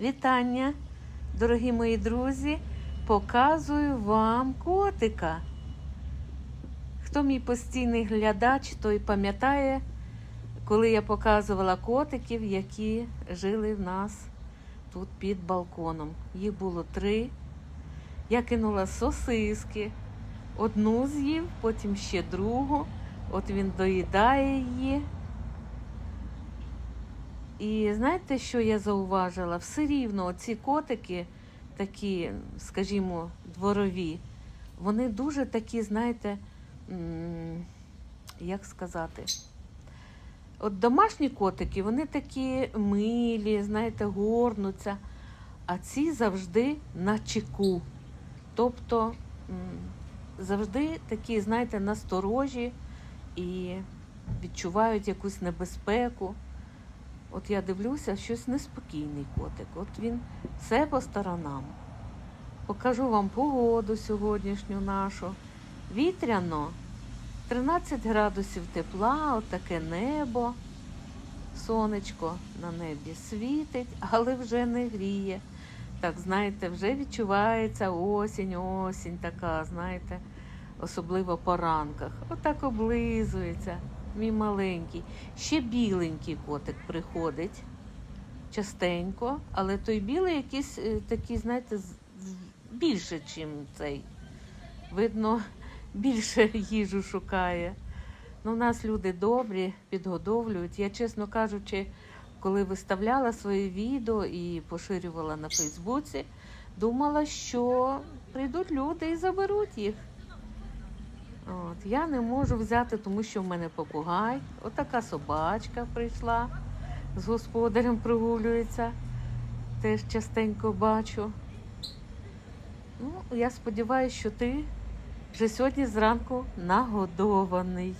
Вітання, дорогі мої друзі! Показую вам котика. Хто мій постійний глядач, той пам'ятає, коли я показувала котиків, які жили в нас тут під балконом. Їх було три. Я кинула сосиски. Одну з'їв, потім ще другу. От він доїдає її. І знаєте, що я зауважила? Все рівно ці котики, такі, скажімо, дворові, вони дуже такі, знаєте, як сказати, от домашні котики, вони такі милі, знаєте, горнуться, а ці завжди на чеку. Тобто завжди такі, знаєте, насторожі і відчувають якусь небезпеку. От я дивлюся, щось неспокійний котик. От він все по сторонам. Покажу вам погоду сьогоднішню нашу. Вітряно, 13 градусів тепла, отаке небо. Сонечко на небі світить, але вже не гріє. Так, знаєте, вже відчувається осінь, осінь така, знаєте, особливо по ранках. Отак облизується мій маленький. Ще біленький котик приходить частенько, але той білий якийсь е, такий, знаєте, більше, ніж цей. Видно, більше їжу шукає. Ну, у нас люди добрі, підгодовлюють. Я, чесно кажучи, коли виставляла своє відео і поширювала на Фейсбуці, думала, що прийдуть люди і заберуть їх. От, я не можу взяти, тому що в мене попугай. Отака собачка прийшла, з господарем прогулюється. Теж частенько бачу. Ну, я сподіваюся, що ти вже сьогодні зранку нагодований.